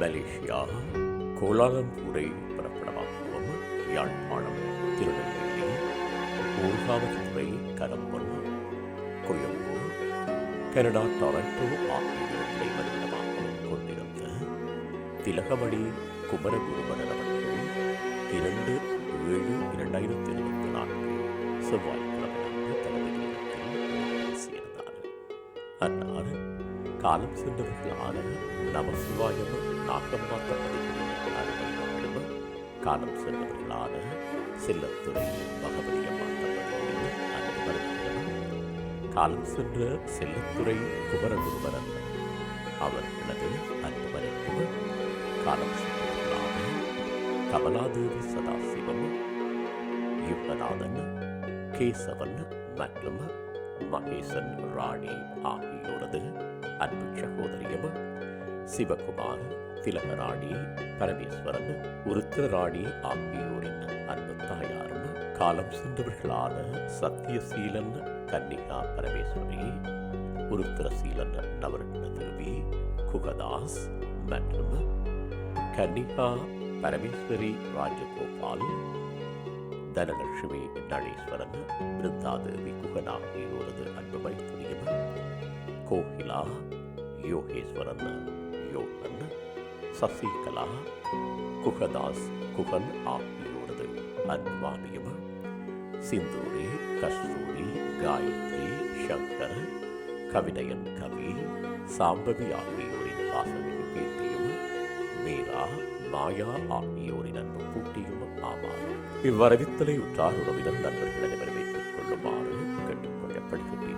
Malaysia கோலாலம்பூரை பிறப்பிடமாகவும் Yazhpanam Thirunelveli Urkavalthurai Karampan Colombo Canada Toronto ஆகிய இடங்களை வருடமாகவும் கொண்டிருந்த திலகமணி குமரகுருபரன் அவர்கள் இரண்டு ஏழு இரண்டாயிரத்தி இருபத்தி நான்கு செவ்வாய்க்கிழமை தனது இல்லத்தில் சேர்ந்தார். அன்னார் காலம் சென்றவர்கள் சென்றவர்களான நமசிவாயம் சிவாயமும் தம்பதிகளின் அருமையாலும் காலம் சிறந்தவர்களான செல்லத்துறை பகவதியம்மா அம்மா தம்பதிகளின் அன்பர்களும் காலம் சென்ற செல்லத்துறை குமரகுருவரன் குமரகுருபரன் அவர்களது அன்புமனைக்கும் காலம் சென்றவர்களான கமலாதேவி சதாசிவம் யுகநாதன் கேசவன் மற்றும் மகேசன் ராணி ஆகியோரது அன்பு சகோதரியம் சிவகுமார் திலகராணி பரமேஸ்வரன் உருத்திரராணி ஆகியோரின் அன்பு தாயாரும் காலம் சென்றவர்களான சத்தியசீலன் கன்னிகா பரமேஸ்வரி உருத்திரசீலன் நவரத்ன தேவி குகதாஸ் மற்றும் கன்னிகா பரமேஸ்வரி ராஜகோபால் தனலட்சுமி நடேஸ்வரன் பிருந்தாதேவி குகன் ஆகியோரது அன்பு மைத்துரியம் கோகிலா யோகேஸ்வரன் சசிகலா குகதாஸ் குகன் ஆகியோரது அன்பானியம். சிந்தூரி கஸ்தூரி காயத்ரி சங்கர் கவிதையன் கவி சாம்பவி ஆகியோரின் வாசனைக்கு பேட்டியும் மீரா மாயா ஆகியோரின் அன்பு கூட்டியும் ஆமாம் இவ்வரவித்தலை உற்றார் உறவினர் நண்பர்களை வரவேற்றுக் கொள்ளுமாறு கேட்டுக்கொள்ளப்படுகின்றனர்